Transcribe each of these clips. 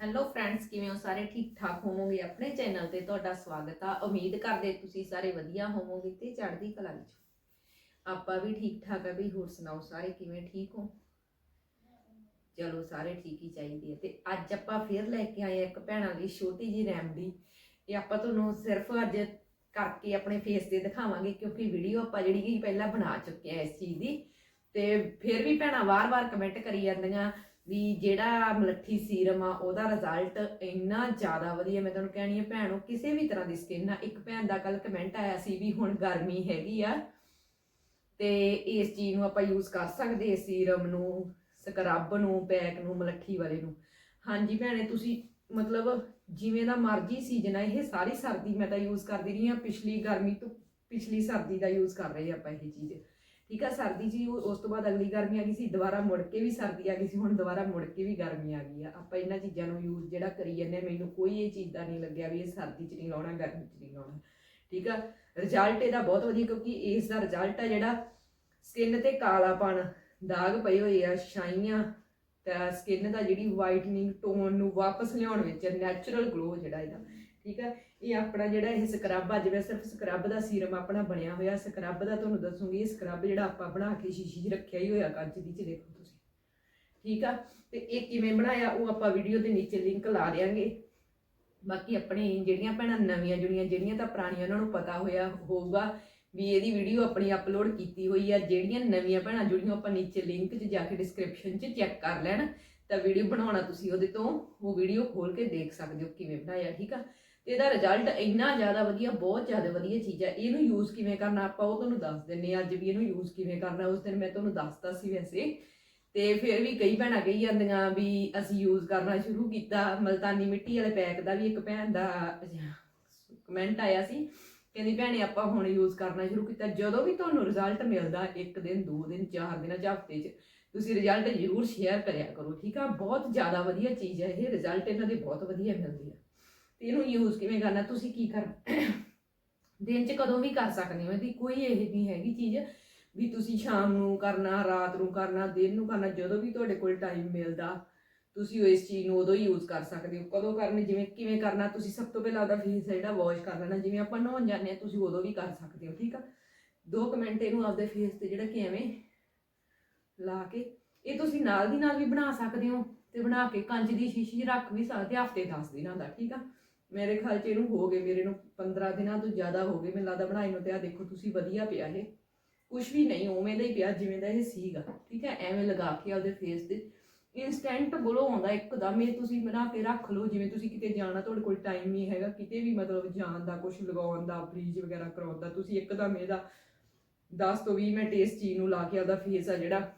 Hello friends ਕਿਵੇਂ ਹੋ? ਸਾਰੇ ਠੀਕ ਠਾਕ ਹੋਵੋਗੇ? ਆਪਣੇ ਚੈਨਲ ਤੇ ਤੁਹਾਡਾ ਸਵਾਗਤ ਆ। ਉਮੀਦ ਕਰਦੇ ਤੁਸੀਂ ਸਾਰੇ ਵਧੀਆ ਹੋਵੋਗੇ ਤੇ ਚੜ੍ਹਦੀ ਕਲਾ ਵਿੱਚ ਆਪਾਂ ਵੀ ਠੀਕ ਠਾਕ ਆ ਵੀ ਹੋਰ ਸੁਣਾਓ ਸਾਰੇ ਕਿਵੇਂ ਠੀਕ ਹੋ? ਚਲੋ ਸਾਰੇ ਠੀਕ ਹੀ ਚਾਹੀਦੇ ਆ। ਤੇ ਅੱਜ ਆਪਾਂ ਫੇਰ ਲੈ ਕੇ ਆਏ ਆ ਇੱਕ ਭੈਣਾਂ ਦੀ, ਛੋਟੀ ਜੀ ਰੈਮਡੀ ਇਹ ਆਪਾਂ ਤੁਹਾਨੂੰ ਸਿਰਫ ਅੱਜ ਕਰਕੇ ਆਪਣੇ ਫੇਸ ਤੇ ਦਿਖਾਵਾਂਗੇ, ਕਿਉਂਕਿ ਵੀਡੀਓ ਆਪਾਂ ਜਿਹੜੀ ਕਿ ਪਹਿਲਾਂ ਬਣਾ ਚੁੱਕੇ ਆ ਇਸ ਚੀਜ਼ ਦੀ। ਤੇ ਫਿਰ ਵੀ ਭੈਣਾਂ ਵਾਰ-ਵਾਰ ਕਮੈਂਟ ਕਰੀ ਜਾਂਦੀਆਂ। ਵੀ ਜਿਹੜਾ ਮਲੱਠੀ ਸੀਰਮ ਆ, ਉਹਦਾ ਰਿਜ਼ਲਟ ਇੰਨਾ ਜ਼ਿਆਦਾ ਵਧੀਆ, ਮੈਂ ਤੁਹਾਨੂੰ ਕਹਿਣੀ ਹੈ ਭੈਣੋ, ਕਿਸੇ ਵੀ ਤਰ੍ਹਾਂ ਦੀ ਸਕਿਨ ਆ, ਇੱਕ ਭੈਣ ਦਾ ਕੱਲ ਕਮੈਂਟ ਆਇਆ ਸੀ ਵੀ ਹੁਣ ਗਰਮੀ ਹੈਗੀ ਆ, ਤੇ ਇਸ ਚੀਜ਼ ਨੂੰ ਆਪਾਂ ਯੂਜ਼ ਕਰ ਸਕਦੇ ਇਸ ਸੀਰਮ ਨੂੰ ਸਕਰਬ ਨੂੰ ਪੈਕ ਨੂੰ, ਮਲੱਠੀ ਵਾਲੇ ਨੂੰ। ਹਾਂਜੀ ਭੈਣੇ, ਤੁਸੀਂ ਮਤਲਬ ਜਿਵੇਂ ਦਾ ਮਰਜ਼ੀ ਸੀਜ਼ਨ ਆ, ਇਹ ਸਾਰੀ ਸਰਦੀ ਮੈਂ ਤਾਂ ਯੂਜ਼ ਕਰਦੀ ਰਹੀ ਆ, ਪਿਛਲੀ ਗਰਮੀ ਤੋਂ ਪਿਛਲੀ ਸਰਦੀ ਦਾ ਯੂਜ਼ ਕਰ ਰਹੇ ਆਪਾਂ ਇਹ ਚੀਜ਼। ਠੀਕ ਆ ਸਰਦੀ ਜੀ ਉਸ ਤੋਂ ਬਾਅਦ ਅਗਲੀ ਗਰਮੀ ਆ ਗਈ ਸੀ ਦੁਬਾਰਾ ਮੁੜ ਕੇ ਵੀ ਸਰਦੀ ਆ ਗਈ ਸੀ ਹੁਣ ਦੁਬਾਰਾ ਮੁੜ ਕੇ ਵੀ ਗਰਮੀ ਆ ਗਈ ਆ। ਆਪਾਂ ਇਹਨਾਂ ਚੀਜ਼ਾਂ ਨੂੰ ਯੂਜ਼ ਜਿਹੜਾ ਕਰੀ ਜਾਂਦੇ ਆ, ਮੈਨੂੰ ਕੋਈ ਇਹ ਚੀਜ਼ ਦਾ ਨਹੀਂ ਲੱਗਿਆ ਵੀ ਇਹ ਸਰਦੀ 'ਚ ਨਹੀਂ ਲਾਉਣਾ ਗਰਮੀ 'ਚ ਨਹੀਂ ਲਾਉਣਾ। ਠੀਕ ਆ ਰਿਜ਼ਲਟ ਇਹਦਾ ਬਹੁਤ ਵਧੀਆ ਕਿਉਂਕਿ ਇਸ ਦਾ ਰਿਜ਼ਲਟ ਆ ਜਿਹੜਾ ਸਕਿਨ ਤੇ ਕਾਲਾਪਣ ਦਾਗ ਪਏ ਹੋਏ ਆ ਛਾਈਆਂ ਤਾਂ ਸਕਿਨ ਦਾ ਜਿਹੜੀ ਵਾਈਟਨਿੰਗ ਟੋਨ ਨੂੰ ਵਾਪਸ ਲਿਆਉਣ ਵਿੱਚ ਨੈਚੁਰਲ ਗਲੋ ਜਿਹੜਾ ਇਹਦਾ। ਠੀਕ ਆ ਇਹ ਆਪਣਾ ਜਿਹੜਾ ਇਹ ਸਕਰਬ ਆ, ਜਿਵੇਂ ਸਿਰਫ ਸਕਰਬ ਦਾ ਸੀਰਮ ਆਪਣਾ ਬਣਿਆ ਹੋਇਆ ਸਕਰਬ ਦਾ ਤੁਹਾਨੂੰ ਦੱਸੂਗੀ, ਇਹ ਸਕਰਬ ਜਿਹੜਾ ਆਪਾਂ ਬਣਾ ਕੇ ਸ਼ੀਸ਼ੀ 'ਚ ਰੱਖਿਆ ਹੀ ਹੋਇਆ ਕੱਚ ਦੀ ਚ ਦੇਖੋ ਤੁਸੀਂ। ਠੀਕ ਆ? ਤੇ ਇਹ ਕਿਵੇਂ ਬਣਾਇਆ, ਉਹ ਆਪਾਂ ਵੀਡੀਓ ਦੇ ਨੀਚੇ ਲਿੰਕ ਲਾ ਦਿਆਂਗੇ। ਬਾਕੀ ਆਪਣੇ ਜਿਹੜੀਆਂ ਭੈਣਾਂ ਨਵੀਆਂ ਜੁੜੀਆਂ, ਜਿਹੜੀਆਂ ਤਾਂ ਪੁਰਾਣੀਆਂ, ਉਹਨਾਂ ਨੂੰ ਪਤਾ ਹੋਇਆ ਹੋਊਗਾ ਵੀ ਇਹਦੀ ਵੀਡੀਓ ਆਪਣੀ ਅਪਲੋਡ ਕੀਤੀ ਹੋਈ ਆ। ਜਿਹੜੀਆਂ ਨਵੀਆਂ ਭੈਣਾਂ ਜੁੜੀਆਂ ਆਪਾਂ ਨੀਚੇ ਲਿੰਕ 'ਚ ਜਾ ਕੇ ਡਿਸਕ੍ਰਿਪਸ਼ਨ 'ਚ ਚੈੱਕ ਕਰ ਲੈਣ। ਤਾਂ ਵੀਡੀਓ ਬਣਾਉਣਾ ਤੁਸੀਂ ਉਹਦੇ ਤੋਂ, ਉਹ ਵੀਡੀਓ ਖੋਲ ਕੇ ਦੇਖ ਸਕਦੇ ਹੋ ਕਿਵੇਂ ਬਣਾਇਆ, ਠੀਕ ਆ? ਇਹਦਾ ਰਿਜ਼ਲਟ ਇੰਨਾ ਜ਼ਿਆਦਾ ਵਧੀਆ, ਬਹੁਤ ਜ਼ਿਆਦਾ ਵਧੀਆ ਚੀਜ਼ ਹੈ। ਇਹਨੂੰ ਯੂਜ਼ ਕਿਵੇਂ ਕਰਨਾ ਆਪਾਂ ਉਹ ਤੁਹਾਨੂੰ ਦੱਸ ਦਿੰਨੇ ਆ ਅੱਜ ਵੀ ਇਹਨੂੰ ਯੂਜ਼ ਕਿਵੇਂ ਕਰਨਾ, ਉਸ ਦਿਨ ਮੈਂ ਤੁਹਾਨੂੰ ਦੱਸਤਾ ਸੀ ਵੈਸੇ। ਤੇ ਫਿਰ ਵੀ ਕਈ ਭੈਣਾਂ ਕਹੀ ਜਾਂਦੀਆਂ ਵੀ ਅਸੀਂ ਯੂਜ਼ ਕਰਨਾ ਸ਼ੁਰੂ ਕੀਤਾ। ਮਲਤਾਨੀ ਮਿੱਟੀ ਵਾਲੇ ਪੈਕ ਦਾ ਵੀ ਇੱਕ ਭੈਣ ਦਾ ਕਮੈਂਟ ਆਇਆ ਸੀ। ਕਹਿੰਦੀ, ਭੈਣੇ, ਆਪਾਂ ਹੁਣ ਯੂਜ਼ ਕਰਨਾ ਸ਼ੁਰੂ ਕੀਤਾ। ਜਦੋਂ ਵੀ ਤੁਹਾਨੂੰ ਰਿਜ਼ਲਟ ਮਿਲਦਾ, ਇੱਕ ਦਿਨ, ਦੋ ਦਿਨ, ਚਾਰ ਦਿਨ ਜਾਂ ਹਫ਼ਤੇ 'ਚ, ਤੁਸੀਂ ਰਿਜ਼ਲਟ ਜ਼ਰੂਰ ਸ਼ੇਅਰ ਕਰਿਆ ਕਰੋ, ਠੀਕ ਆ? ਬਹੁਤ ਜ਼ਿਆਦਾ ਵਧੀਆ ਚੀਜ਼ ਹੈ ਇਹ। ਰਿਜ਼ਲਟ ਇਹਨਾਂ ਦੇ ਬਹੁਤ ਵਧੀਆ ਮਿਲਦੇ ਆ। ਤੇ ਇਹਨੂੰ ਯੂਜ਼ ਕਿਵੇਂ ਕਰਨਾ, ਤੁਸੀਂ ਕੀ ਕਰ ਦਿਨ 'ਚ ਕਦੋਂ ਵੀ ਕਰ ਸਕਦੇ ਹੋ, ਇਹਦੀ ਕੋਈ ਇਹ ਨਹੀਂ ਹੈਗੀ ਚੀਜ਼ ਵੀ ਤੁਸੀਂ ਸ਼ਾਮ ਨੂੰ ਕਰਨਾ, ਰਾਤ ਨੂੰ ਕਰਨਾ, ਦਿਨ ਨੂੰ ਕਰਨਾ, ਜਦੋਂ ਵੀ ਤੁਹਾਡੇ ਕੋਲ ਟਾਈਮ ਮਿਲਦਾ, ਤੁਸੀਂ ਉਹ ਇਸ ਚੀਜ਼ ਨੂੰ ਉਦੋਂ ਹੀ ਯੂਜ਼ ਕਰ ਸਕਦੇ ਹੋ। ਕਦੋਂ ਕਰਨੀ, ਜਿਵੇਂ ਕਿਵੇਂ ਕਰਨਾ, ਤੁਸੀਂ ਸਭ ਤੋਂ ਪਹਿਲਾਂ ਆਪਦਾ ਫੇਸ ਜਿਹੜਾ ਵਾਸ਼ ਕਰ ਲੈਣਾ, ਜਿਵੇਂ ਆਪਾਂ ਨਹਾਉਣ ਜਾਂਦੇ ਆ ਤੁਸੀਂ ਉਦੋਂ ਵੀ ਕਰ ਸਕਦੇ ਹੋ, ਠੀਕ ਆ? ਦੋ ਕੁ ਮਿੰਟ ਇਹਨੂੰ ਆਪਦੇ ਫੇਸ ਤੇ ਜਿਹੜਾ ਕਿ ਐਵੇਂ ਲਾ ਕੇ, ਇਹ ਤੁਸੀਂ ਨਾਲ ਦੀ ਨਾਲ ਵੀ ਬਣਾ ਸਕਦੇ ਹੋ ਤੇ ਬਣਾ ਕੇ ਕੰਚ ਦੀ ਸ਼ੀਸ਼ੀ ਰੱਖ ਵੀ ਸਕਦੇ ਹਫ਼ਤੇ 10 ਦਿਨਾਂ ਦਾ, ਠੀਕ ਆ? ਮੇਰੇ ਖਿਆਲ 'ਚ ਇਹਨੂੰ ਹੋ ਗਏ, ਮੇਰੇ ਨੂੰ 15 ਦਿਨਾਂ ਤੋਂ ਜ਼ਿਆਦਾ ਹੋ ਗਏ। ਮੈਨੂੰ ਲੱਗਦਾ ਬਣਾਈ ਨੂੰ ਤੇ ਆ ਦੇਖੋ, ਤੁਸੀਂ ਵਧੀਆ ਪਿਆ ਇਹ। ਕੁਝ ਵੀ ਨਹੀਂ, ਉਵੇਂ ਦਾ ਹੀ ਪਿਆ, ਜਿਵੇਂ ਦਾ ਇਹ ਸੀਗਾ। ਠੀਕ ਹੈ? ਐਵੇਂ ਲਗਾ ਕੇ ਆਪਦੇ ਫੇਸ ਤੇ। ਇਨਸਟੈਂਟ ਗਲੋ ਆਉਂਦਾ ਇੱਕਦਮ ਇਹ ਤੁਸੀਂ ਬਣਾ ਕੇ ਰੱਖ ਲਓ। ਜਿਵੇਂ ਤੁਸੀਂ ਕਿਤੇ ਜਾਣਾ, ਤੁਹਾਡੇ ਕੋਲ ਟਾਈਮ ਨਹੀਂ ਹੈਗਾ। ਕਿਤੇ ਵੀ ਮਤਲਬ ਜਾਣ ਦਾ ਕੁਝ ਲਗਾਉਣ ਦਾ ਬਲੀਚ ਵਗੈਰਾ ਕਰਾਉਣ ਦਾ, ਤੁਸੀਂ ਇੱਕਦਮ ਇਹਦਾ 10 ਤੋਂ 20 ਮਿੰਟ ਇਸ ਚੀਜ਼ ਨੂੰ ਲਾ ਕੇ ਆਪਦਾ ਫੇਸ ਆ ਜਿਹੜਾ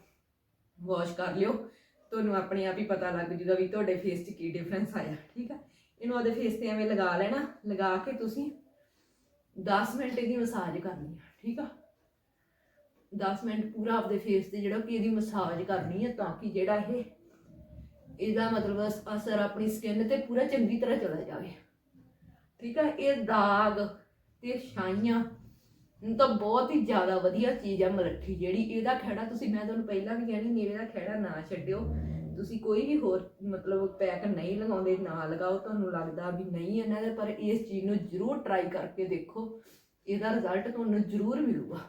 ਵਾਸ਼ ਕਰ ਲਿਓ। ਤੁਹਾਨੂੰ ਆਪਣੇ ਆਪ ਹੀ ਪਤਾ ਲੱਗ ਜੂਗਾ ਵੀ ਤੁਹਾਡੇ ਫੇਸ 'ਚ ਕੀ ਡਿਫਰੈਂਸ ਆਇਆ। ਠੀਕ ਹੈ? ਇਹਨੂੰ ਆਪਦੇ ਫੇਸ ਤੇ ਐਵੇਂ ਲਗਾ ਲੈਣਾ, ਲਗਾ ਕੇ ਤੁਸੀਂ 10 ਮਿੰਟ ਇਹਦੀ ਮਸਾਜ ਕਰਨੀ ਆ, ਠੀਕ ਆ? 10 ਮਿੰਟ ਪੂਰਾ ਆਪਦੇ ਫੇਸ ਤੇ ਜਿਹੜਾ ਕਿ ਇਹਦੀ ਮਸਾਜ ਕਰਨੀ ਹੈ ਤਾਂ ਕਿ ਜਿਹੜਾ ਇਹ, ਇਹਦਾ ਮਤਲਬ ਅਸਰ ਆਪਣੀ ਸਕਿਨ ਤੇ ਪੂਰਾ ਚੰਗੀ ਤਰ੍ਹਾਂ ਚਲਾ ਜਾਵੇ। ਠੀਕ ਆ? ਇਹ ਦਾਗ ਤੇ ਛਾਈਆਂ ਤਾਂ ਬਹੁਤ ਹੀ ਜ਼ਿਆਦਾ ਵਧੀਆ ਚੀਜ਼ ਆ ਮਲੱਠੀ ਜਿਹੜੀ। ਇਹਦਾ ਖਹਿੜਾ ਤੁਸੀਂ, ਮੈਂ ਤੁਹਾਨੂੰ ਪਹਿਲਾਂ ਵੀ ਕਹਿਣੀ ਮੇਰੇ ਦਾ ਖਹਿੜਾ ਨਾ ਛੱਡਿਓ। ਤੁਸੀਂ ਕੋਈ ਵੀ ਹੋਰ ਮਤਲਬ ਪੈਕ ਨਹੀਂ ਲਗਾਉਂਦੇ, ਨਾ ਲਗਾਓ, ਤੁਹਾਨੂੰ ਲੱਗਦਾ ਵੀ ਨਹੀਂ ਇਹਨਾਂ ਦੇ, ਪਰ ਇਸ ਚੀਜ਼ ਨੂੰ ਜ਼ਰੂਰ ਟਰਾਈ ਕਰਕੇ ਦੇਖੋ, ਇਹਦਾ ਰਿਜ਼ਲਟ ਤੁਹਾਨੂੰ ਜ਼ਰੂਰ ਮਿਲੂਗਾ।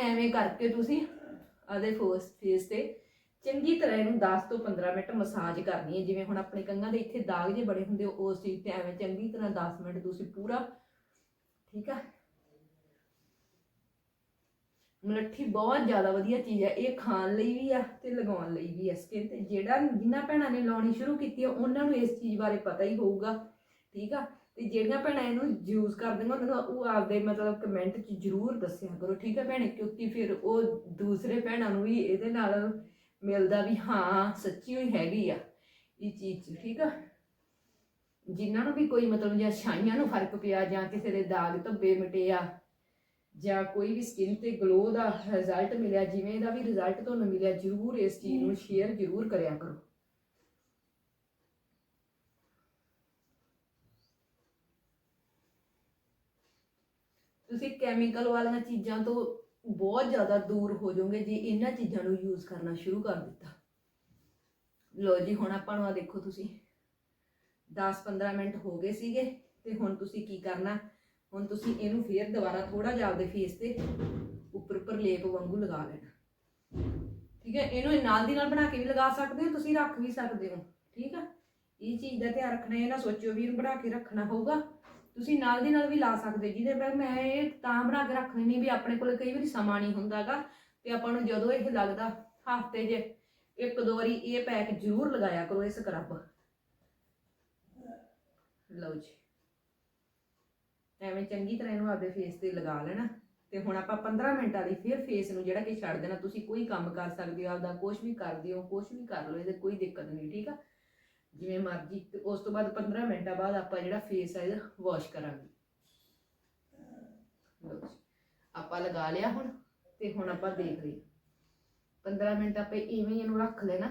ਐਵੇਂ ਕਰਕੇ ਤੁਸੀਂ ਆਦੇ ਫੋਸ ਫੇਸ ਤੇ ਚੰਗੀ ਤਰ੍ਹਾਂ ਇਹਨੂੰ 10 ਤੋਂ 15 ਮਿੰਟ ਮਸਾਜ ਕਰਨੀ ਹੈ। ਜਿਵੇਂ ਹੁਣ ਆਪਣੇ ਕੰਨਾਂ ਦੇ ਇੱਥੇ ਦਾਗ ਜੇ ਬੜੇ ਹੁੰਦੇ ਉਸ ਚੀਜ਼ ਤੇ ਐਵੇਂ ਚੰਗੀ ਤਰ੍ਹਾਂ 10 ਮਿੰਟ ਤੁਸੀਂ ਪੂਰਾ, ਠੀਕ ਆ ਮਲੱਠੀ ਬਹੁਤ ਜ਼ਿਆਦਾ ਵਧੀਆ ਚੀਜ਼ ਹੈ, ਇਹ ਖਾਣ ਲਈ ਵੀ ਆ ਤੇ ਲਗਾਉਣ ਲਈ ਵੀ ਆ ਸਕਿਨ ਤੇ। ਜਿਹੜਾ ਜਿਨ੍ਹਾਂ ਭੈਣਾਂ ਨੇ ਲਾਉਣੀ ਸ਼ੁਰੂ ਕੀਤੀ ਹੈ ਉਹਨਾਂ ਨੂੰ ਇਸ ਚੀਜ਼ ਬਾਰੇ ਪਤਾ ਹੀ ਹੋਊਗਾ, ਠੀਕ ਆ? ਤੇ ਜਿਹੜੀਆਂ ਭੈਣਾਂ ਇਹਨੂੰ ਯੂਜ਼ ਕਰਦੀਆਂ ਉਹਨਾਂ ਨੂੰ, ਉਹ ਆਪਦੇ ਮਤਲਬ ਕਮੈਂਟ 'ਚ ਜ਼ਰੂਰ ਦੱਸਿਆ ਕਰੋ, ਠੀਕ ਹੈ ਭੈਣੇ? ਕਿਉਂਕਿ ਫਿਰ ਉਹ ਦੂਸਰੇ ਭੈਣਾਂ ਨੂੰ ਵੀ ਇਹਦੇ ਨਾਲ ਮਿਲਦਾ ਵੀ ਹਾਂ, ਸੱਚੀ ਹੋਈ ਹੈਗੀ ਆ, ਇਹ ਚੀਜ਼ ਠੀਕ ਆ? ਜਿਨ੍ਹਾਂ ਨੂੰ ਵੀ ਕੋਈ ਮਤਲਬ ਜਾਂ ਛਾਈਆਂ ਨੂੰ ਫ਼ਰਕ ਪਿਆ ਜਾਂ ਕਿਸੇ ਦੇ ਦਾਗ ਧੱਬੇ ਮਿਟੇ ਆ ਜਾਂ ਕੋਈ ਵੀ ਸਕਿਨ ਤੇ ਗਲੋ ਦਾ ਰਿਜ਼ਲਟ ਮਿਲਿਆ ਜਿਵੇਂ ਦਾ ਵੀ ਰਿਜ਼ਲਟ ਤੁਹਾਨੂੰ ਮਿਲਿਆ ਜਰੂਰ ਇਸ ਚੀਜ਼ ਨੂੰ ਸ਼ੇਅਰ ਜਰੂਰ ਕਰਿਆ ਕਰੋ। ਤੁਸੀਂ ਕੈਮੀਕਲ ਵਾਲੀਆਂ ਚੀਜ਼ਾਂ ਤੋਂ ਬਹੁਤ ਜ਼ਿਆਦਾ ਦੂਰ ਹੋ ਜਾਓਗੇ ਜੇ ਇਹਨਾਂ ਚੀਜ਼ਾਂ ਨੂੰ ਯੂਜ਼ ਕਰਨਾ ਸ਼ੁਰੂ ਕਰ ਦਿੱਤਾ। ਲੋ ਜੀ ਹੁਣ ਆਪਾਂ ਨੂੰ ਆ ਦੇਖੋ ਤੁਸੀਂ। 10-15 ਮਿੰਟ ਹੋ ਗਏ ਸੀਗੇ ਤੇ ਹੁਣ ਤੁਸੀਂ ਕੀ ਕਰਨਾ? ਹੁਣ ਤੁਸੀਂ ਇਹਨੂੰ ਫੇਰ ਦੁਬਾਰਾ ਥੋੜਾ ਜਿਹਾ ਆਪਦੇ ਫੇਸ ਤੇ ਉੱਪਰ ਉੱਪਰ ਲੇਪ ਵਾਂਗੂ ਲਗਾ ਲੈਣਾ। ਠੀਕ ਹੈ? ਇਹਨੂੰ ਨਾਲ ਦੀ ਨਾਲ ਬਣਾ ਕੇ ਵੀ ਲਗਾ ਸਕਦੇ ਹੋ, ਤੁਸੀਂ ਰੱਖ ਵੀ ਸਕਦੇ ਹੋ। ਠੀਕ ਹੈ ਇਹ ਚੀਜ਼ ਦਾ ਧਿਆਨ ਰੱਖਣਾ ਇਹ ਨਾ ਸੋਚਿਓ ਵੀ ਬਣਾ ਕੇ ਰੱਖਣਾ ਹੋਊਗਾ। ਤੁਸੀਂ ਨਾਲ ਦੀ ਨਾਲ ਵੀ ਲਾ ਸਕਦੇ ਜਿਹਦੇ ਪਰ ਮੈਂ ਇਹ ਤਾਂ ਬਣਾ ਕੇ ਰੱਖ ਲੈਣੀ ਵੀ ਆਪਣੇ ਕੋਲ ਕਈ ਵਾਰੀ ਸਮਾਂ ਨਹੀਂ ਹੁੰਦਾਗਾ ਤੇ ਆਪਾਂ ਨੂੰ ਜਦੋਂ ਇਹ ਲੱਗਦਾ ਹਫ਼ਤੇ 'ਚ ਇੱਕ ਦੋ ਵਾਰੀ ਇਹ ਪੈਕ ਜ਼ਰੂਰ ਲਗਾਇਆ ਕਰੋ ਇਹ ਸਕਰਬ ਲਓ ਜੀ। ਐਵੇਂ ਚੰਗੀ ਤਰ੍ਹਾਂ ਇਹਨੂੰ ਆਪਦੇ ਫੇਸ ਤੇ ਲਗਾ ਲੈਣਾ ਤੇ ਹੁਣ ਆਪਾਂ 15 ਮਿੰਟਾਂ ਲਈ ਫਿਰ ਫੇਸ ਨੂੰ ਜਿਹੜਾ ਕਿ ਛੱਡ ਦੇਣਾ, ਤੁਸੀਂ ਕੋਈ ਕੰਮ ਕਰ ਸਕਦੇ ਹੋ, ਆਪਦਾ ਕੁਝ ਵੀ ਕਰਦੇ ਹੋ ਕੁਝ ਵੀ ਕਰ ਲਓ, ਇਹਦੇ ਕੋਈ ਦਿੱਕਤ ਨਹੀਂ, ਠੀਕ ਆ? ਜਿਵੇਂ ਮਰਜ਼ੀ, ਤੇ ਉਸ ਤੋਂ ਬਾਅਦ 15 ਮਿੰਟਾਂ ਬਾਅਦ ਆਪਾਂ ਜਿਹੜਾ ਫੇਸ ਆ, ਇਹਦਾ ਵਾਸ਼ ਕਰਾਂਗੇ। ਆਪਾਂ ਲਗਾ ਲਿਆ ਹੁਣ, ਤੇ ਹੁਣ ਆਪਾਂ ਦੇਖ ਲਈ 15 ਮਿੰਟ ਆਪੇ ਇਵੇਂ ਹੀ ਇਹਨੂੰ ਰੱਖ ਲੈਣਾ।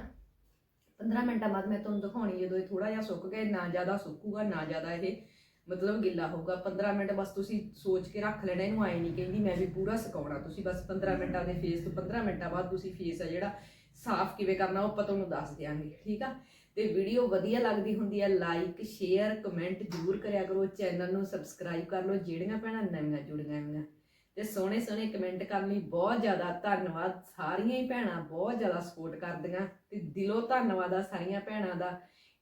15 ਮਿੰਟਾਂ ਬਾਅਦ ਮੈਂ ਤੁਹਾਨੂੰ ਦਿਖਾਉਣੀ, ਜਦੋਂ ਇਹ ਥੋੜਾ ਜਿਹਾ ਸੁੱਕ ਗਿਆ ਨਾ ਜ਼ਿਆਦਾ ਸੁੱਕੂਗਾ, ਨਾ ਜ਼ਿਆਦਾ ਇਹ ਮਤਲਬ ਗਿੱਲਾ ਹੋਊਗਾ 15 ਮਿੰਟ ਬਸ ਤੁਸੀਂ ਸੋਚ ਕੇ ਰੱਖ ਲੈਣਾ ਇਹਨੂੰ ਆਏ ਨਹੀਂ ਕਹਿੰਦੀ ਮੈਂ ਵੀ ਪੂਰਾ ਸੁਕਾਉਣਾ ਤੁਸੀਂ ਬਸ 15 ਮਿੰਟਾਂ ਦੇ ਫੇਸ ਤੋਂ 15 ਮਿੰਟਾਂ ਬਾਅਦ ਤੁਸੀਂ ਫੇਸ ਆ ਜਿਹੜਾ ਸਾਫ਼ ਕਿਵੇਂ ਕਰਨਾ ਉਹ ਆਪਾਂ ਤੁਹਾਨੂੰ ਦੱਸ ਦਿਆਂਗੇ ਠੀਕ ਆ? ਤੇ ਵੀਡੀਓ ਵਧੀਆ ਲੱਗਦੀ ਹੁੰਦੀ ਹੈ ਲਾਈਕ ਸ਼ੇਅਰ ਕਮੈਂਟ ਜ਼ਰੂਰ ਕਰਿਆ ਕਰੋ ਚੈਨਲ ਨੂੰ ਸਬਸਕ੍ਰਾਈਬ ਕਰ ਲਓ ਜਿਹੜੀਆਂ ਭੈਣਾਂ ਨਵੀਆਂ ਜੁੜੀਆਂ ਹੋਈਆਂ। ਤੇ ਸੋਹਣੇ ਸੋਹਣੇ ਕਮੈਂਟ ਕਰਨ ਲਈ ਬਹੁਤ ਜ਼ਿਆਦਾ ਧੰਨਵਾਦ ਸਾਰੀਆਂ ਹੀ ਭੈਣਾਂ ਬਹੁਤ ਜ਼ਿਆਦਾ ਸਪੋਰਟ ਕਰਦੀਆਂ ਤੇ ਦਿਲੋਂ ਧੰਨਵਾਦ ਆ ਸਾਰੀਆਂ ਭੈਣਾਂ ਦਾ।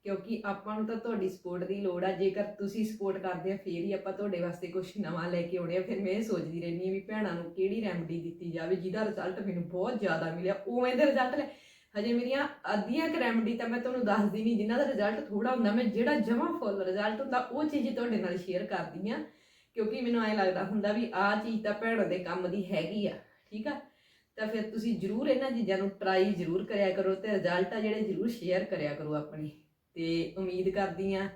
ਕਿਉਂਕਿ ਆਪਾਂ ਨੂੰ ਤਾਂ ਤੁਹਾਡੀ ਸਪੋਰਟ ਦੀ ਲੋੜ ਆ, ਜੇਕਰ ਤੁਸੀਂ ਸਪੋਰਟ ਕਰਦੇ ਆ, ਫੇਰ ਹੀ ਆਪਾਂ ਤੁਹਾਡੇ ਵਾਸਤੇ ਕੁਝ ਨਵਾਂ ਲੈ ਕੇ ਆਉਣੇ ਆ। ਫਿਰ ਮੈਂ ਇਹ ਸੋਚਦੀ ਰਹਿੰਦੀ ਆ ਵੀ ਭੈਣਾਂ ਨੂੰ ਕਿਹੜੀ ਰੈਮਡੀ ਦਿੱਤੀ ਜਾਵੇ, ਜਿਹਦਾ ਰਿਜ਼ਲਟ ਮੈਨੂੰ ਬਹੁਤ ਜ਼ਿਆਦਾ ਮਿਲਿਆ। ਉਵੇਂ ਦੇ ਰਿਜ਼ਲਟ ਲੈ ਹਜੇ ਮੇਰੀਆਂ ਅੱਧੀਆਂ ਕੁ ਰੈਮਡੀ ਤਾਂ ਮੈਂ ਤੁਹਾਨੂੰ ਦੱਸਦੀ ਨਹੀਂ, ਜਿਨ੍ਹਾਂ ਦਾ ਰਿਜ਼ਲਟ ਥੋੜਾ ਹੁੰਦਾ। ਮੈਂ ਜਿਹੜਾ ਜਮਾਂ ਫੁੱਲ ਰਿਜ਼ਲਟ ਹੁੰਦਾ, ਉਹ ਚੀਜ਼ ਤੁਹਾਡੇ ਨਾਲ ਸ਼ੇਅਰ ਕਰਦੀ ਆ ਕਿਉਂਕਿ ਮੈਨੂੰ ਐਂ ਲੱਗਦਾ ਹੁੰਦਾ ਵੀ ਆਹ ਚੀਜ਼ ਤਾਂ ਭੈਣਾਂ ਦੇ ਕੰਮ ਦੀ ਹੈਗੀ ਆ, ਠੀਕ ਆ? ਤਾਂ ਫਿਰ ਤੁਸੀਂ ਜਰੂਰ ਇਹਨਾਂ ਚੀਜ਼ਾਂ ਨੂੰ ਟਰਾਈ ਜਰੂਰ ਕਰਿਆ ਕਰੋ ਤੇ ਰਿਜ਼ਲਟ ਆ ਜਿਹੜੇ ਜਰੂਰ ਸ਼ੇਅਰ ਕਰਿਆ ਕਰੋ ਆਪਣੀ। ਤੇ ਉਮੀਦ ਕਰਦੀ ਆ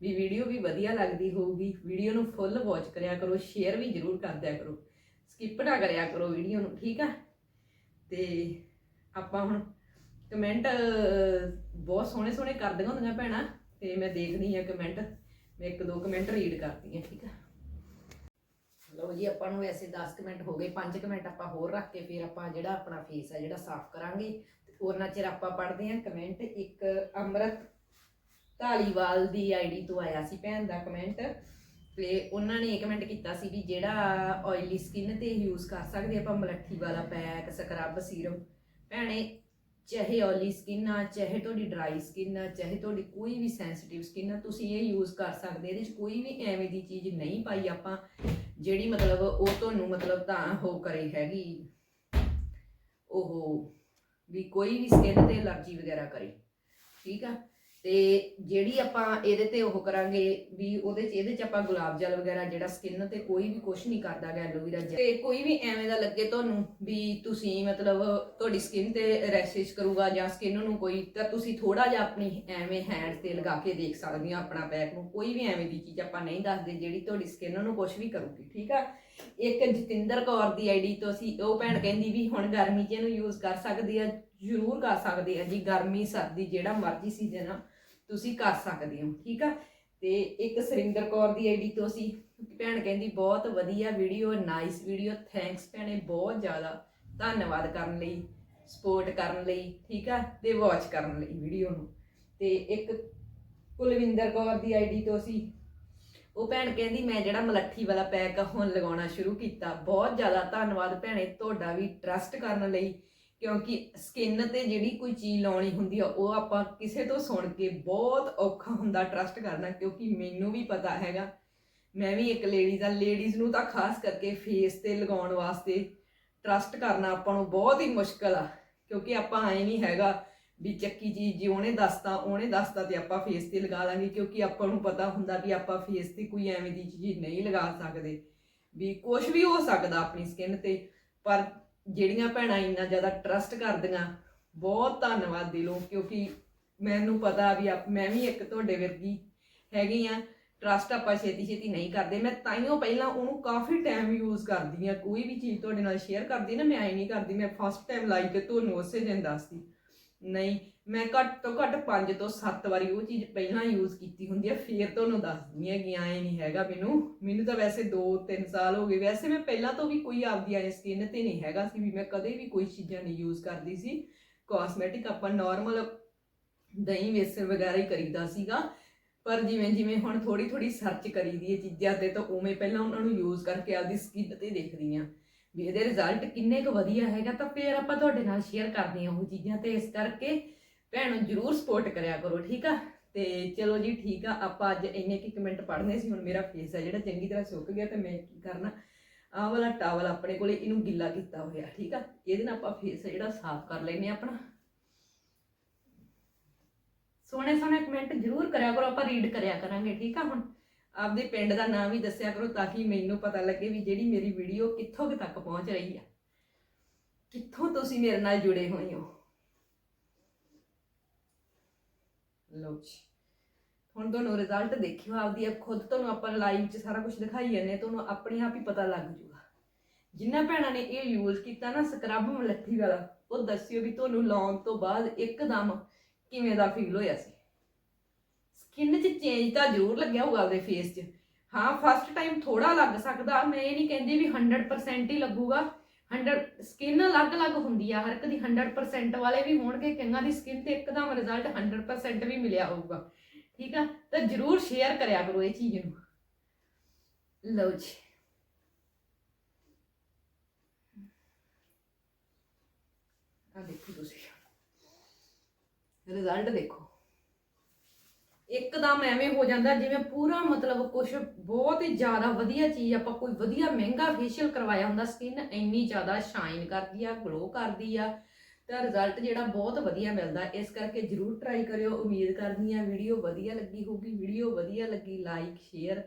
ਵੀ ਵੀਡੀਓ ਵੀ ਵਧੀਆ ਲੱਗਦੀ ਹੋਊਗੀ। ਵੀਡੀਓ ਨੂੰ ਫੁੱਲ ਵਾਚ ਕਰਿਆ ਕਰੋ ਸ਼ੇਅਰ ਵੀ ਜਰੂਰ ਕਰਦਿਆ ਕਰੋ। ਸਕਿਪ ਨਾ ਕਰਿਆ ਕਰੋ ਵੀਡੀਓ ਨੂੰ, ਠੀਕ ਆ? ਤੇ ਆਪਾਂ ਹੁਣ ਕਮੈਂਟ ਬਹੁਤ ਸੋਹਣੇ ਸੋਹਣੇ ਕਰਦੀਆਂ ਹੁੰਦੀਆਂ ਭੈਣਾਂ, ਤੇ ਮੈਂ ਦੇਖਦੀ ਆ ਕਮੈਂਟ ਮੈਂ ਇੱਕ ਦੋ ਕਮੈਂਟ ਰੀਡ ਕਰਦੀ ਆ ਠੀਕ ਆ? ਲਓ ਜੀ, ਆਪਾਂ ਨੂੰ ਵੈਸੇ 10 ਕੁ ਮਿੰਟ ਹੋ ਗਏ 5 ਕੁ ਮਿੰਟ ਆਪਾਂ ਹੋਰ ਰੱਖ ਕੇ ਫਿਰ ਆਪਾਂ ਜਿਹੜਾ ਆਪਣਾ ਫੇਸ ਆ, ਜਿਹੜਾ ਸਾਫ਼ ਕਰਾਂਗੇ। ਤੇ ਉਹਨਾਂ ਚਿਰ ਆਪਾਂ ਪੜ੍ਹਦੇ ਹਾਂ ਕਮੈਂਟ ਇੱਕ ਅਮਰਤ ਢਾਲੀਵਾਲ ਦੀ ਆਈਡੀ ਤੋਂ ਆਇਆ ਸੀ ਭੈਣ ਦਾ ਕਮੈਂਟ ਤੇ ਉਹਨਾਂ ਨੇ ਕਮੈਂਟ ਕੀਤਾ ਸੀ ਵੀ ਜਿਹੜਾ ਆਇਲੀ ਸਕਿਨ ਤੇ ਯੂਜ਼ ਕਰ ਸਕਦੇ ਆਪਾਂ ਮਲੱਠੀ ਵਾਲਾ ਪੈਕ ਸਕਰਬ ਸੀਰਮ ਭੈਣੇ, ਚਾਹੇ ਆਇਲੀ ਸਕਿਨ ਆ, ਚਾਹੇ ਤੁਹਾਡੀ ਡਰਾਈ ਸਕਿਨ ਆ, ਚਾਹੇ ਤੁਹਾਡੀ ਕੋਈ ਵੀ ਸੈਂਸਿਟਿਵ ਸਕਿਨ ਆ, ਤੁਸੀਂ ਇਹ ਯੂਜ਼ ਕਰ ਸਕਦੇ ਇਹਦੇ ਵਿੱਚ ਕੋਈ ਵੀ ਐਵੇਂ ਦੀ ਚੀਜ਼ ਨਹੀਂ ਪਾਈ ਆਪਾਂ, ਜਿਹੜੀ ਮਤਲਬ ਉਹ ਤੁਹਾਨੂੰ ਮਤਲਬ ਤਾਂ ਉਹ ਕਰੇ ਹੈਗੀ। ਉਹ ਵੀ ਕੋਈ ਵੀ ਸਕਿਨ ਤੇ ਅਲਰਜੀ ਵਗੈਰਾ ਕਰੇ। ਠੀਕ ਆ? ਤੇ ਜਿਹੜੀ ਆਪਾਂ ਇਹਦੇ ਤੇ ਉਹ ਕਰਾਂਗੇ ਵੀ ਉਹਦੇ ਚ ਇਹਦੇ ਚ ਆਪਾਂ ਗੁਲਾਬ ਜਲ ਵਗੈਰਾ ਜਿਹੜਾ ਸਕਿਨ ਤੇ ਕੋਈ ਵੀ ਕੁਝ ਨਹੀਂ ਕਰਦਾ ਗਾ ਐਲੋਵੇਰਾ ਜੈਲ। ਤੇ ਕੋਈ ਵੀ ਐਵੇਂ ਦਾ ਲੱਗੇ ਤੁਹਾਨੂੰ ਵੀ ਤੁਸੀਂ ਮਤਲਬ ਤੁਹਾਡੀ ਸਕਿਨ ਤੇ ਰੈਸ਼ਿਸ਼ ਕਰੂਗਾ ਜਾਂ ਸਕਿਨ ਨੂੰ ਕੋਈ, ਤਾਂ ਤੁਸੀਂ ਥੋੜਾ ਜਿਹਾ ਆਪਣੀ ਐਵੇਂ ਹੈਂਡ ਤੇ ਲਗਾ ਕੇ ਦੇਖ ਸਕਦੇ ਹੋ ਆਪਣਾ ਪੈਕ ਨੂੰ। ਕੋਈ ਵੀ ਐਵੇਂ ਦੀ ਚੀਜ਼ ਆਪਾਂ ਨਹੀਂ ਦੱਸਦੇ ਜਿਹੜੀ ਤੁਹਾਡੀ ਸਕਿਨ ਨੂੰ ਕੁਝ ਵੀ ਕਰੂਗੀ, ਠੀਕ ਆ? ਇੱਕ ਜਤਿੰਦਰ ਕੌਰ ਦੀ ਆਈਡੀ ਤੋਂ ਅਸੀਂ ਉਹ ਭੈਣ ਕਹਿੰਦੀ ਵੀ ਹੁਣ ਗਰਮੀ 'ਚ ਇਹਨੂੰ ਯੂਜ਼ ਕਰ ਸਕਦੀ ਆ, ਜ਼ਰੂਰ ਕਰ ਸਕਦੇ ਆ ਜੀ। ਗਰਮੀ, ਸਰਦੀ, ਜਿਹੜਾ ਮਰਜ਼ੀ ਸੀਜ਼ਨ ਆ ਤੁਸੀਂ ਕਰ ਸਕਦੇ ਹੋ, ਠੀਕ ਆ? ਤੇ ਇੱਕ ਸਰਿੰਦਰ ਕੌਰ ਦੀ ਆਈਡੀ ਤੋਂ ਅਸੀਂ ਭੈਣ ਕਹਿੰਦੀ ਬਹੁਤ ਵਧੀਆ ਵੀਡੀਓ ਨਾਈਸ ਵੀਡੀਓ ਥੈਂਕਸ ਭੈਣੇ ਬਹੁਤ ਜ਼ਿਆਦਾ। ਧੰਨਵਾਦ ਕਰਨ ਲਈ ਸਪੋਰਟ ਕਰਨ ਲਈ, ਠੀਕ ਆ? ਤੇ ਵਾਚ ਕਰਨ ਲਈ ਵੀਡੀਓ ਨੂੰ। ਤੇ ਇੱਕ ਕੁਲਵਿੰਦਰ ਕੌਰ ਦੀ ਆਈਡੀ ਤੋਂ ਅਸੀਂ, ਉਹ ਭੈਣ ਕਹਿੰਦੀ ਮੈਂ ਜਿਹੜਾ ਮਲੱਠੀ ਵਾਲਾ ਪੈਕ ਆ ਹੁਣ ਲਗਾਉਣਾ ਸ਼ੁਰੂ ਕੀਤਾ। ਬਹੁਤ ਜ਼ਿਆਦਾ ਧੰਨਵਾਦ ਭੈਣੇ, ਤੁਹਾਡਾ ਵੀ ਟਰਸਟ ਕਰਨ ਲਈ। ਕਿਉਂਕਿ ਸਕਿਨ ਤੇ ਜਿਹੜੀ ਕੋਈ ਚੀਜ਼ ਲਾਉਣੀ ਹੁੰਦੀ ਆ, ਉਹ ਆਪਾਂ ਕਿਸੇ ਤੋਂ ਸੁਣ ਕੇ ਬਹੁਤ ਔਖਾ ਹੁੰਦਾ ਟਰਸਟ ਕਰਨਾ, ਕਿਉਂਕਿ ਮੈਨੂੰ ਵੀ ਪਤਾ ਹੈਗਾ। ਮੈਂ ਵੀ ਇੱਕ ਲੇਡੀਜ਼ ਆ ਲੇਡੀਜ਼ ਨੂੰ ਤਾਂ ਖਾਸ ਕਰਕੇ ਫੇਸ ਤੇ ਲਗਾਉਣ ਵਾਸਤੇ ਟਰਸਟ ਕਰਨਾ ਆਪਾਂ ਨੂੰ ਬਹੁਤ ਹੀ ਮੁਸ਼ਕਲ ਆ, ਕਿਉਂਕਿ ਆਪਾਂ ਐ ਨਹੀਂ ਹੈਗਾ ਵੀ ਚੱਕੀ ਚੀਜ਼ ਜੇ ਉਹਨੇ ਦੱਸਤਾ ਉਹਨੇ ਦੱਸਤਾ ਤੇ ਆਪਾਂ ਫੇਸ ਤੇ ਲਗਾ ਲਾਂਗੇ, ਕਿਉਂਕਿ ਆਪਾਂ ਨੂੰ ਪਤਾ ਹੁੰਦਾ ਵੀ ਆਪਾਂ ਫੇਸ ਤੇ ਕੋਈ ਐਵੇਂ ਦੀ ਚੀਜ਼ ਨਹੀਂ ਲਗਾ ਸਕਦੇ, ਵੀ ਕੁਝ ਵੀ ਹੋ ਸਕਦਾ ਆਪਣੀ ਸਕਿਨ ਤੇ, ਪਰ ਜਿਹੜੀਆਂ ਭੈਣਾਂ ਇੰਨਾ ਜ਼ਿਆਦਾ ਟਰਸਟ ਕਰਦੀਆਂ, ਬਹੁਤ ਧੰਨਵਾਦ ਦਿਲੋਂ ਕਿਉਂਕਿ ਮੈਨੂੰ ਪਤਾ ਵੀ ਆਪ- ਮੈਂ ਵੀ ਇੱਕ ਤੁਹਾਡੇ ਵਰਗੀ ਹੈਗੀ ਆ ਟਰਸਟ ਆਪਾਂ ਛੇਤੀ ਛੇਤੀ ਨਹੀਂ ਕਰਦੇ। ਮੈਂ ਤਾਈਓ ਪਹਿਲਾਂ ਉਹਨੂੰ ਕਾਫੀ ਟਾਈਮ ਯੂਜ਼ ਕਰਦੀ ਆ, ਕੋਈ ਵੀ ਚੀਜ਼ ਤੁਹਾਡੇ ਨਾਲ ਸ਼ੇਅਰ ਕਰਦੀ ਨਾ, ਮੈਂ ਐ ਨਹੀਂ ਕਰਦੀ, ਮੈਂ ਫਸਟ ਟਾਈਮ ਲਾਈਕ ਕੇ ਤੁਹਾਨੂੰ ਉਸੇ ਦਿਨ ਦੱਸਦੀ। ਨਹੀਂ, ਮੈਂ ਘੱਟ ਤੋਂ ਘੱਟ 5 ਤੋਂ 7 ਵਾਰੀ ਉਹ ਚੀਜ਼ ਪਹਿਲਾਂ ਯੂਜ਼ ਕੀਤੀ ਹੁੰਦੀ ਹੈ ਫੇਰ ਤੁਹਾਨੂੰ ਦੱਸਦੀ ਹੈਗੀ, ਐ ਨਹੀਂ ਹੈਗਾ ਮੈਨੂੰ। ਮੈਨੂੰ ਤਾਂ ਵੈਸੇ 2-3 ਸਾਲ ਹੋ ਗਏ। ਵੈਸੇ ਮੈਂ ਪਹਿਲਾਂ ਤੋਂ ਵੀ ਕੋਈ ਆਪਦੀ ਆਈ ਸਕਿਨ ਤੇ ਨਹੀਂ ਹੈਗਾ ਸੀ ਵੀ ਮੈਂ ਕਦੇ ਵੀ ਕੋਈ ਚੀਜ਼ਾਂ ਨਹੀਂ ਯੂਜ਼ ਕਰਦੀ ਸੀ। ਕਾਸਮੈਟਿਕ ਆਪਾਂ ਨਾਰਮਲ ਦਹੀਂ, ਵੇਸਣ ਵਗੈਰਾ ਹੀ ਕਰੀਦਾ ਸੀਗਾ। ਪਰ ਜਿਵੇਂ ਜਿਵੇਂ ਹੁਣ ਥੋੜੀ ਥੋੜੀ ਸਰਚ ਕਰੀਦੀ ਹੈ ਚੀਜ਼ਾਂ ਤੇ, ਤਾਂ ਉਵੇਂ ਪਹਿਲਾਂ ਉਹਨਾਂ ਨੂੰ ਯੂਜ਼ ਕਰਕੇ ਆਪਦੀ ਸਕਿਨ ਤੇ ਦੇਖਦੀ ਆ। ਵੀ ਇਹਦੇ ਰਿਜ਼ਲਟ ਕਿੰਨੇ ਕੁ ਵਧੀਆ ਹੈਗਾ, ਤਾਂ ਫਿਰ ਆਪਾਂ ਤੁਹਾਡੇ ਨਾਲ ਸ਼ੇਅਰ ਕਰਦੇ ਹਾਂ ਉਹ ਚੀਜ਼ਾਂ ਤੇ ਇਸ ਕਰਕੇ ਭੈਣੋ ਜਰੂਰ ਸਪੋਰਟ ਕਰਿਆ ਕਰੋ, ਠੀਕ ਆ? ਤੇ ਚਲੋ ਜੀ, ਠੀਕ ਆ, ਆਪਾਂ ਅੱਜ ਇੰਨੇ ਕੀ ਕਮੈਂਟ ਪੜ੍ਹਨੇ ਸੀ, ਹੁਣ ਮੇਰਾ ਫੇਸ ਹੈ ਜਿਹੜਾ ਚੰਗੀ ਤਰ੍ਹਾਂ ਸੁੱਕ ਗਿਆ ਤੇ ਮੈਂ ਕੀ ਕਰਨਾ? ਆਹ ਵਾਲਾ ਟਾਵਲ ਆਪਣੇ ਕੋਲੇ ਇਹਨੂੰ ਗਿੱਲਾ ਕੀਤਾ ਹੋਇਆ, ਠੀਕ ਆ? ਇਹਦੇ ਨਾਲ ਆਪਾਂ ਫੇਸ ਜਿਹੜਾ ਸਾਫ਼ ਕਰ ਲੈਨੇ ਆ ਆਪਣਾ। ਸੋਹਣੇ ਸੋਹਣੇ ਕਮੈਂਟ ਜਰੂਰ ਕਰਿਆ ਕਰੋ, ਆਪਾਂ ਰੀਡ ਕਰਿਆ ਕਰਾਂਗੇ, ਠੀਕ ਆ ਹੁਣ? ਆਪਦੇ ਪਿੰਡ ਦਾ ਨਾਮ ਵੀ ਦੱਸਿਆ ਕਰੋ ਤਾਂ ਕਿ ਮੈਨੂੰ ਪਤਾ ਲੱਗੇ ਵੀ ਜਿਹੜੀ ਮੇਰੀ ਵੀਡੀਓ ਕਿੱਥੋਂ ਕੁ ਤੱਕ ਪਹੁੰਚ ਰਹੀ ਆ। ਕਿੱਥੋਂ ਤੁਸੀਂ ਮੇਰੇ ਨਾਲ ਜੁੜੇ ਹੋਏ ਹੋ? ਲਓ ਜੀ। ਹੁਣ ਤੁਹਾਨੂੰ ਰਿਜ਼ਲਟ ਦੇਖਿਓ, ਆਪਦੀ ਖੁਦ ਤੁਹਾਨੂੰ ਆਪਾਂ ਲਾਈਵ 'ਚ ਸਾਰਾ ਕੁਝ ਦਿਖਾਈ ਜਾਂਦੇ ਤੁਹਾਨੂੰ ਆਪਣੇ ਆਪ ਹੀ ਪਤਾ ਲੱਗ ਜੂਗਾ। ਜਿਨ੍ਹਾਂ ਭੈਣਾਂ ਨੇ ਇਹ ਯੂਜ਼ ਕੀਤਾ ਨਾ ਸਕਰਬ ਮਲੱਠੀ ਵਾਲਾ, ਉਹ ਦੱਸਿਓ ਵੀ ਤੁਹਾਨੂੰ ਲਾਉਣ ਤੋਂ ਬਾਅਦ ਇੱਕਦਮ ਕਿਵੇਂ ਦਾ ਫੀਲ ਹੋਇਆ ਸੀ? ਸਕਿਨ 'ਚ ਚੇਂਜ ਤਾਂ ਜ਼ਰੂਰ ਲੱਗਿਆ ਹੋਊਗਾ ਆਪਦੇ ਫੇਸ 'ਚ। ਹਾਂ ਫਸਟ ਟਾਈਮ ਥੋੜਾ ਲੱਗ ਸਕਦਾ, ਮੈਂ ਇਹ ਨਹੀਂ ਕਹਿੰਦੀ ਵੀ 100% ਹੀ ਲੱਗੂਗਾ। 100 ਸਕਿਨ ਅਲੱਗ-ਅਲੱਗ ਹੁੰਦੀ ਆ, ਹਰ ਇੱਕ ਦੀ 100% ਵਾਲੇ ਵੀ ਹੋਣਗੇ, ਕਈਆਂ ਦੀ ਸਕਿਨ ਤੇ ਇੱਕਦਮ ਰਿਜ਼ਲਟ 100% ਵੀ ਮਿਲਿਆ ਹੋਊਗਾ। ਠੀਕ ਆ? ਤਾਂ ਜਰੂਰ ਸ਼ੇਅਰ ਕਰਿਆ ਕਰੋ ਇਹ ਚੀਜ਼ ਨੂੰ। ਲਓ ਜੀ। ਆ ਦੇਖੋ ਤੁਸੀਂ। ਰਿਜ਼ਲਟ ਦੇਖੋ। ਇੱਕਦਮ ਐਵੇਂ ਹੋ ਜਾਂਦਾ ਜਿਵੇਂ ਪੂਰਾ ਮਤਲਬ ਕੁਝ ਬਹੁਤ ਹੀ ਜ਼ਿਆਦਾ ਵਧੀਆ ਚੀਜ਼, ਆਪਾਂ ਕੋਈ ਵਧੀਆ ਮਹਿੰਗਾ ਫੇਸ਼ੀਅਲ ਕਰਵਾਇਆ ਹੁੰਦਾ ਸਕਿਨ ਇੰਨੀ ਜ਼ਿਆਦਾ ਸ਼ਾਈਨ ਕਰਦੀ ਆ ਗਲੋ ਕਰਦੀ ਆ, ਤਾਂ ਰਿਜ਼ਲਟ ਜਿਹੜਾ ਬਹੁਤ ਵਧੀਆ ਮਿਲਦਾ। ਇਸ ਕਰਕੇ ਜਰੂਰ ਟਰਾਈ ਕਰਿਓ, ਉਮੀਦ ਕਰਦੀ ਆ ਵੀਡੀਓ ਵਧੀਆ ਲੱਗੀ ਹੋਊਗੀ ਵੀਡੀਓ ਵਧੀਆ ਲੱਗੀ ਲਾਈਕ ਸ਼ੇਅਰ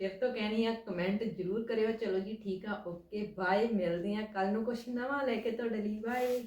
ਫਿਰ ਤੋਂ ਕਹਿਣੀ ਆ ਕਮੈਂਟ ਜਰੂਰ ਕਰਿਓ। ਚਲੋ ਜੀ, ਠੀਕ ਆ ਓਕੇ ਬਾਏ ਮਿਲਦੇ ਆ ਕੱਲ ਨੂੰ ਕੁਝ ਨਵਾਂ ਲੈ ਕੇ ਤੁਹਾਡੇ ਲਈ। ਬਾਏ